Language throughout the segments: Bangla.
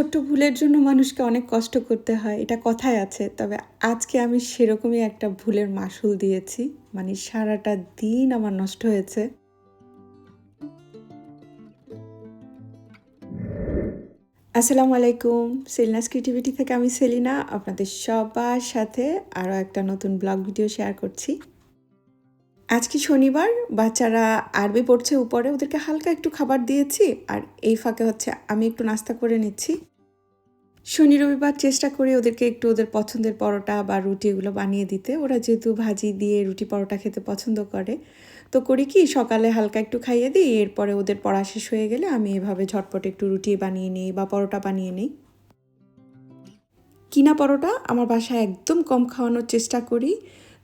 ছোট্ট ভুলের জন্য মানুষকে অনেক কষ্ট করতে হয়, এটা কথায় আছে। তবে আজকে আমি সেরকমই একটা ভুলের মাসুল দিয়েছি মানে সারাটা দিন আমার নষ্ট হয়েছে। আসসালামু আলাইকুম, সেলিনাস ক্রিয়েটিভিটি থেকে আমি সেলিনা, আপনাদের সবার সাথে আরও একটা নতুন ব্লগ ভিডিও শেয়ার করছি। আজকে শনিবার, বাচ্চারা আরবি পড়ছে উপরে, ওদেরকে হালকা একটু খাবার দিয়েছি, আর এই ফাঁকে হচ্ছে আমি একটু নাস্তা করে নিচ্ছি। শনি, রবিবার চেষ্টা করি ওদেরকে একটু ওদের পছন্দের পরোটা বা রুটি এগুলো বানিয়ে দিতে। ওরা যেহেতু ভাজি দিয়ে রুটি পরোটা খেতে পছন্দ করে। তো করি কি, সকালে হালকা একটু খাইয়ে দিই, এরপরে ওদের পড়া শেষ হয়ে গেলে আমি এভাবে ঝটপট একটু রুটি বানিয়ে নিই বা পরোটা বানিয়ে নিই। কিনা পরোটা আমার বাসায় একদম কম খাওয়ানোর চেষ্টা করি।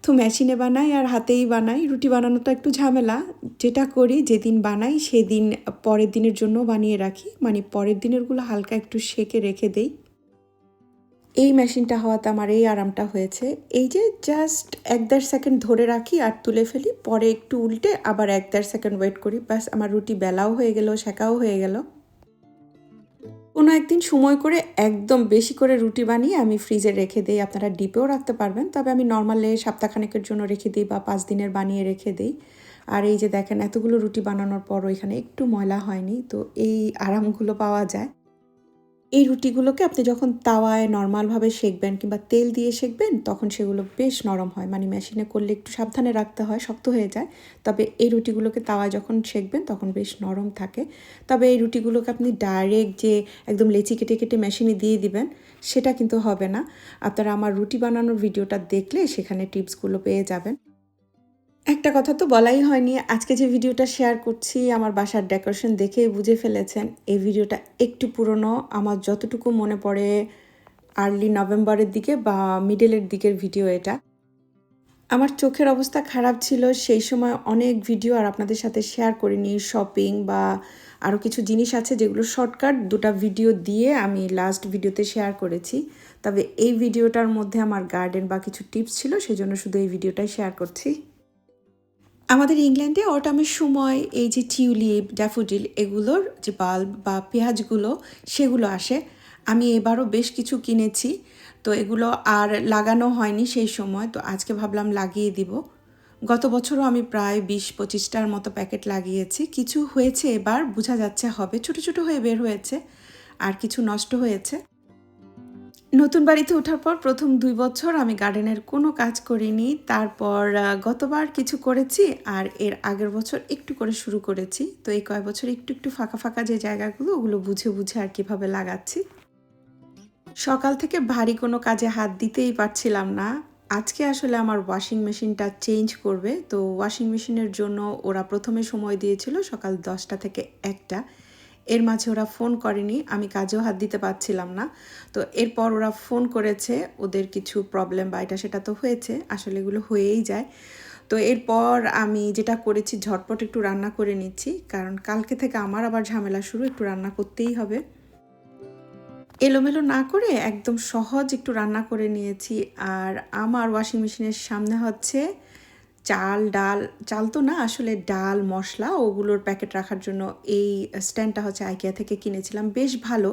তো মেশিনে বানাই আর হাতেই বানাই। রুটি বানানোটা একটু ঝামেলা। যেটা করি, যেদিন বানাই সেদিন পরের দিনের জন্য বানিয়ে রাখি। মানে পরের দিনেরগুলো হালকা একটু সেকে রেখে দেই। এই মেশিনটা হওয়াতে আমার এই আরামটা হয়েছে। এই যে জাস্ট এক দেড় সেকেন্ড ধরে রাখি আর তুলে ফেলি, পরে একটু উল্টে আবার এক দেড় সেকেন্ড ওয়েট করি। ব্যাস, আমার রুটি বেলাও হয়ে গেল, শেখাও হয়ে গেল। কোনো একদিন সময় করে একদম বেশি করে রুটি বানিয়ে আমি ফ্রিজে রেখে দিই। আপনারা ডিপেও রাখতে পারবেন, তবে আমি নর্মালে সপ্তাহখানেকের জন্য রেখে দিই বা পাঁচ দিনের বানিয়ে রেখে দিই। আর এই যে দেখেন, এতগুলো রুটি বানানোর পর এখানে একটু ময়লা হয়নি, তো এই আরামগুলো পাওয়া যায়। এই রুটিগুলোকে আপনি যখন তাওয়ায় নর্মালভাবে সেকবেন কিংবা তেল দিয়ে সেকবেন, তখন সেগুলো বেশ নরম হয়। মানে মেশিনে করলে একটু সাবধানে রাখতে হয়, শক্ত হয়ে যায়। তবে এই রুটিগুলোকে তাওয়ায় যখন সেকবেন, তখন বেশ নরম থাকে। তবে এই রুটিগুলোকে আপনি ডাইরেক্ট যে একদম লেচি কেটে কেটে মেশিনে দিয়ে দিবেন, সেটা কিন্তু হবে না। আপনারা আমার রুটি বানানোর ভিডিওটা দেখলে সেখানে টিপসগুলো পেয়ে যাবেন। একটা কথা তো বলাই হয়নি, আজকে যে ভিডিওটা শেয়ার করছি, আমার বাসার ডেকোরেশন দেখেই বুঝে ফেলেছেন, এই ভিডিওটা একটু পুরনো, আমার যতটুকু মনে পড়ে আর্লি নভেম্বরের দিকে বা মিডলের দিকের ভিডিও এটা। আমার চোখের অবস্থা খারাপ ছিল, সেই সময় অনেক ভিডিও আর আপনাদের সাথে শেয়ার করিনি শপিং বা আরও কিছু জিনিস আছে যেগুলো শর্টকাট দুটা ভিডিও দিয়ে আমি লাস্ট ভিডিওতে শেয়ার করেছি। তবে এই ভিডিওটার মধ্যে আমার গার্ডেন বা কিছু টিপস ছিল সেজন্য শুধু এই ভিডিওটাই শেয়ার করছি। আমাদের ইংল্যান্ডে অটামের সময় এই যে টিউলিপ, ড্যাফোডিল এগুলোর যে বাল্ব বা পেঁয়াজগুলো, সেগুলো আসে। আমি এবারও বেশ কিছু কিনেছি, তো এগুলো আর লাগানো হয়নি সেই সময়, তো আজকে ভাবলাম লাগিয়ে দিব। গত বছরও আমি প্রায় বিশ পঁচিশটার মতো প্যাকেট লাগিয়েছি। কিছু হয়েছে এবার, বোঝা যাচ্ছে হবে। ছোট ছোট হয়ে বের হয়েছে, আর কিছু নষ্ট হয়েছে। নতুন বাড়িতে ওঠার পর প্রথম দুই বছর আমি গার্ডেনের কোনো কাজ করিনি। তারপর গতবার কিছু করেছি আর এর আগের বছর একটু করে শুরু করেছি। তো এই কয় বছর একটু একটু ফাঁকা ফাঁকা যে জায়গাগুলো, ওগুলো বুঝে বুঝে আর কীভাবে লাগাচ্ছি। সকাল থেকে ভারী কোনো কাজে হাত দিতেই পারছিলাম না। আজকে আসলে আমার ওয়াশিং মেশিনটা চেঞ্জ করবে। তো ওয়াশিং মেশিনের জন্য ওরা প্রথমে সময় দিয়েছিল সকাল দশটা থেকে একটা। এর মাঝে ওরা ফোন করেনি, আমি কাজেও হাত দিতে পারছিলাম না। তো এরপর ওরা ফোন করেছে, ওদের কিছু প্রবলেম বা এটা সেটা তো হয়েছে, আসলে এগুলো হয়েই যায়। তো এরপর আমি যেটা করেছি, ঝটপট একটু রান্না করে নিচ্ছি, কারণ কালকে থেকে আমার আবার ঝামেলা শুরু, একটু রান্না করতেই হবে। এলোমেলো না করে একদম সহজ একটু রান্না করে নিয়েছি, আর আমার ওয়াশিং মেশিনের সামনে হচ্ছে চাল, ডাল, চাল তো না, আসলে ডাল, মশলা ওগুলোর প্যাকেট রাখার জন্য এই স্ট্যান্ডটা হচ্ছে আইকিয়া থেকে কিনেছিলাম, বেশ ভালো।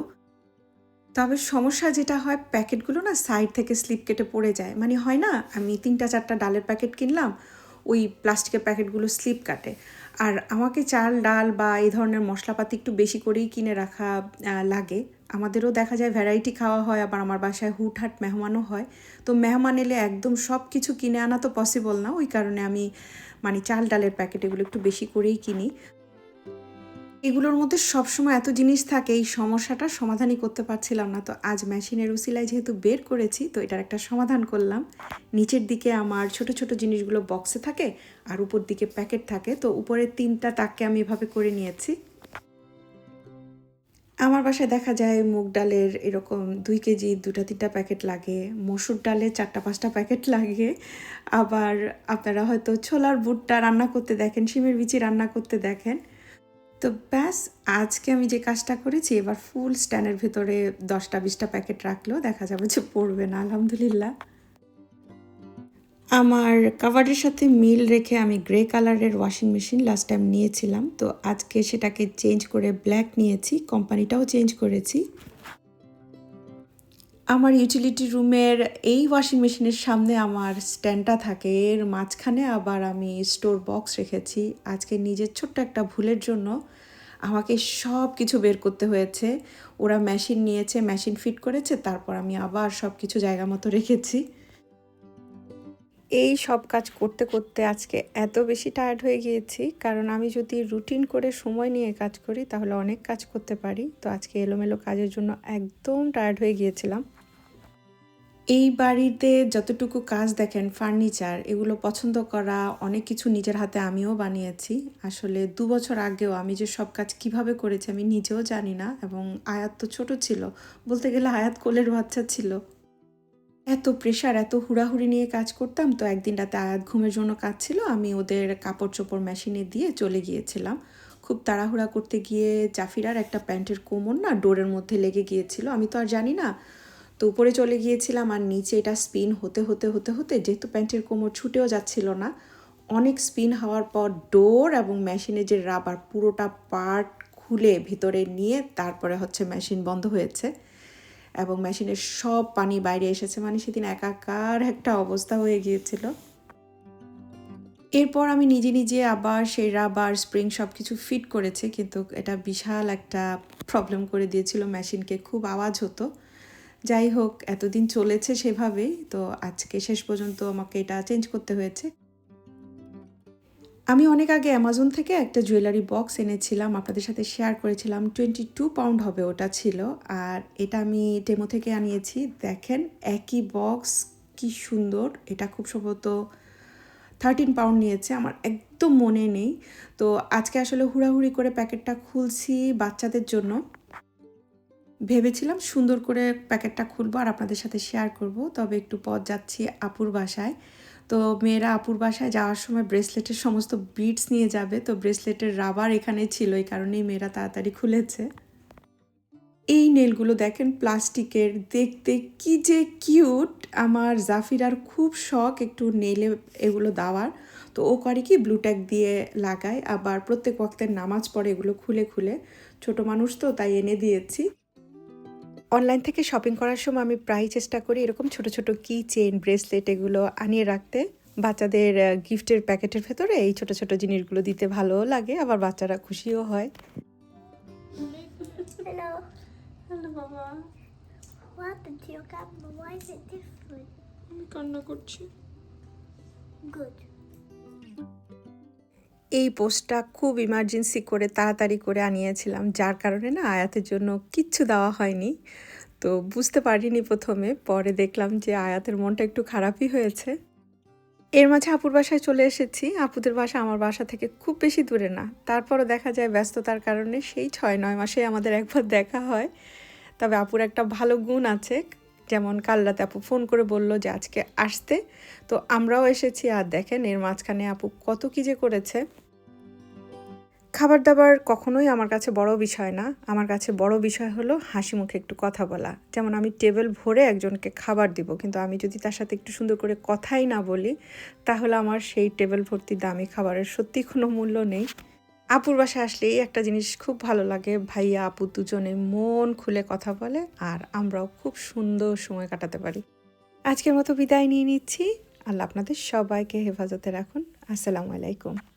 তবে সমস্যা যেটা হয়, প্যাকেটগুলো না সাইড থেকে স্লিপ কেটে পড়ে যায়। মানে হয় না, আমি তিনটা, চারটা ডালের প্যাকেট কিনলাম ওই প্লাস্টিকের প্যাকেটগুলো স্লিপ কাটে। আর আমাকে চাল, ডাল বা এই ধরনের মশলাপাতি একটু বেশি করেই কিনে রাখা লাগে। আমাদেরও দেখা যায় ভ্যারাইটি খাওয়া হয়, আবার আমার বাসায় হুটহাট মেহমানও হয়। তো মেহমান এলে একদম সব কিছু কিনে আনা তো পসিবল না। ওই কারণে আমি মানে চাল, ডালের প্যাকেট এগুলো একটু বেশি করেই কিনি। এগুলোর মধ্যে সবসময় এত জিনিস থাকে, এই সমস্যাটা সমাধানই করতে পারছিলাম না। তো আজ মেশিনের উসিলায় যেহেতু বের করেছি, তো এটার একটা সমাধান করলাম। নিচের দিকে আমার ছোট ছোট জিনিসগুলো বক্সে থাকে আর উপর দিকে প্যাকেট থাকে, তো উপরের তিনটা তাককে আমি এভাবে করে নিয়েছি। আমার বাসায় দেখা যায় মুগ ডালের এরকম দুই কেজি দুটা তিনটা প্যাকেট লাগে, মসুর ডালে চারটা পাঁচটা প্যাকেট লাগে। আবার আপনারা হয়তো ছোলার বুটটা রান্না করতে দেখেন, শিমের বিচি রান্না করতে দেখেন। তো ব্যাস, আজকে আমি যে কাজটা করেছি, এবার ফুল স্ট্যান্ডের ভেতরে দশটা, বিশটা প্যাকেট রাখলেও দেখা যাবে যে পড়বে না, আলহামদুলিল্লাহ। আমার কাভারের সাথে মিল রেখে আমি গ্রে কালারের ওয়াশিং মেশিন লাস্ট টাইম নিয়েছিলাম। তো আজকে সেটাকে চেঞ্জ করে ব্ল্যাক নিয়েছি কোম্পানিটাও চেঞ্জ করেছি। আমার ইউটিলিটি রুমের এই ওয়াশিং মেশিনের সামনে আমার স্ট্যান্ডটা থাকে। এর মাঝখানে আবার আমি স্টোর বক্স রেখেছি। আজকে নিজের ছোট্ট একটা ভুলের জন্য আমাকে সব কিছু বের করতে হয়েছে। ওরা মেশিন নিয়েছে মেশিন ফিট করেছে, তারপর আমি আবার সব কিছু জায়গা মতো রেখেছি। এই সব কাজ করতে করতে আজকে এত বেশি টায়ার্ড হয়ে গিয়েছি। কারণ আমি যদি রুটিন করে সময় নিয়ে কাজ করি, তাহলে অনেক কাজ করতে পারি। তো আজকে এলোমেলো কাজের জন্য একদম টায়ার্ড হয়ে গিয়েছিলাম। এই বাড়িতে যতটুকু কাজ দেখেন, ফার্নিচার, এগুলো পছন্দ করা, অনেক কিছু নিজের হাতে আমিও বানিয়েছি। আসলে দু বছর আগেও আমি যে সব কাজ কীভাবে করেছি আমি নিজেও জানি না এবং আয়াত তো ছোট ছিল। বলতে গেলে আয়াত কোলের বাচ্চা ছিল। এত প্রেশার এত হুড়াহুড়ি নিয়ে কাজ করতাম তো একদিন রাতে আয়াত ঘুমের জন্য কাজ ছিল আমি ওদের কাপড় চোপড় মেশিনে দিয়ে চলে গিয়েছিলাম। খুব তাড়াহুড়া করতে গিয়ে জাফিরার একটা প্যান্টের কোমর না ডোরের মধ্যে লেগে গিয়েছিল, আমি তো আর জানি না তো উপরে চলে গিয়েছিলাম আর নিচে এটা স্পিন হতে হতে হতে হতে যেহেতু প্যান্টের কোমর ছুটেও যাচ্ছিল না, অনেক স্পিন হওয়ার পর ডোর এবং মেশিনের যে রাবার পুরোটা পার্ট খুলে ভিতরে নিয়ে তারপরে হচ্ছে মেশিন বন্ধ হয়েছে এবং মেশিনের সব পানি বাইরে এসেছে। মানে সেদিন একাকার একটা অবস্থা হয়ে গিয়েছিল। এরপর আমি নিজে নিজে আবার সেই রাবার স্প্রিং সব কিছু ফিট করেছে, কিন্তু এটা বিশাল একটা প্রবলেম করে দিয়েছিল। মেশিনকে খুব আওয়াজ হতো। যাই হোক, এতদিন চলেছে সেভাবেই, তো আজকে শেষ পর্যন্ত আমাকে এটা চেঞ্জ করতে হয়েছে। আমি অনেক আগে অ্যামাজন থেকে একটা জুয়েলারি বক্স এনেছিলাম, আপনাদের সাথে শেয়ার করেছিলাম টোয়েন্টি টু পাউন্ড হবে ওটা ছিল, আর এটা আমি টেমো থেকে আনিয়েছি। দেখেন, একই বক্স কি সুন্দর, এটা খুব সম্ভবত থার্টিন পাউন্ড নিয়েছে, আমার একদম মনে নেই। তো আজকে আসলে হুড়াহুড়ি করে প্যাকেটটা খুলছি বাচ্চাদের জন্য। ভেবেছিলাম সুন্দর করে প্যাকেটটা খুলবো আর আপনাদের সাথে শেয়ার করব, তবে একটু পথ যাচ্ছি আপুর বাসায়। তো মেয়েরা আপুর বাসায় যাওয়ার সময় ব্রেসলেটের সমস্ত বিটস নিয়ে যাবে, তো ব্রেসলেটের রাবার এখানে ছিল, এই কারণেই মেয়েরা তাড়াতাড়ি খুলেছে। এই নেলগুলো দেখেন প্লাস্টিকের, দেখতে কি যে কিউট আমার জাফিরার খুব শখ একটু নেলে এগুলো দেওয়ার। তো ও করে কি ব্লুট্যাক দিয়ে লাগায়, আবার প্রত্যেক ওয়াক্তের নামাজ পড়ে এগুলো খুলে খুলে। ছোট মানুষ তো, তাই এনে দিয়েছি। অনলাইন থেকে শপিং করার সময় আমি প্রায় চেষ্টা করি এরকম ছোট ছোট কি চেন ব্রেসলেট এগুলো আনিয়ে রাখতে বাচ্চাদের গিফটের প্যাকেটের ভেতরে এই ছোট ছোট জিনিসগুলো দিতে ভালোও লাগে আবার বাচ্চারা খুশিও হয় Hello. হ্যালো বাবা What happened to your? Why is it different? আমি কান্না করছি Good. এই পোস্টটা খুব ইমার্জেন্সি করে তাড়াতাড়ি করে আনিয়েছিলাম। যার কারণে না আয়াতের জন্য কিচ্ছু দেওয়া হয়নি। তো বুঝতে পারিনি প্রথমে, পরে দেখলাম যে আয়াতের মনটা একটু খারাপই হয়েছে। এর মাঝে আপুর বাসায় চলে এসেছি। আপুদের বাসা আমার বাসা থেকে খুব বেশি দূরে না। তারপরও দেখা যায় ব্যস্ততার কারণে সেই ছয়, নয় মাসে আমাদের একবার দেখা হয়। তবে আপুর একটা ভালো গুণ আছে। যেমন কাল রাতে আপু ফোন করে বলল যে আজকে আসতে। তো আমরাও এসেছি আর দেখেন এর মাঝখানে আপু কত কী যে করেছে। খাবার দাবার কখনোই আমার কাছে বড় বিষয় না। আমার কাছে বড় বিষয় হলো হাসি মুখে একটু কথা বলা। যেমন আমি টেবিল ভরে একজনকে খাবার দিব, কিন্তু আমি যদি তার সাথে একটু সুন্দর করে কথাই না বলি, তাহলে আমার সেই টেবিল ভর্তি দামি খাবারের সত্যি কোনো মূল্য নেই। আপুর বাসা আসলেই একটা জিনিস খুব ভালো লাগে। ভাইয়া, আপু দুজনে মন খুলে কথা বলে আর আমরাও খুব সুন্দর সময় কাটাতে পারি। আজকের মতো বিদায় নিয়ে নিচ্ছি। আল্লাহ আপনাদের সবাইকে হেফাজতে রাখুন। আসসালামু আলাইকুম।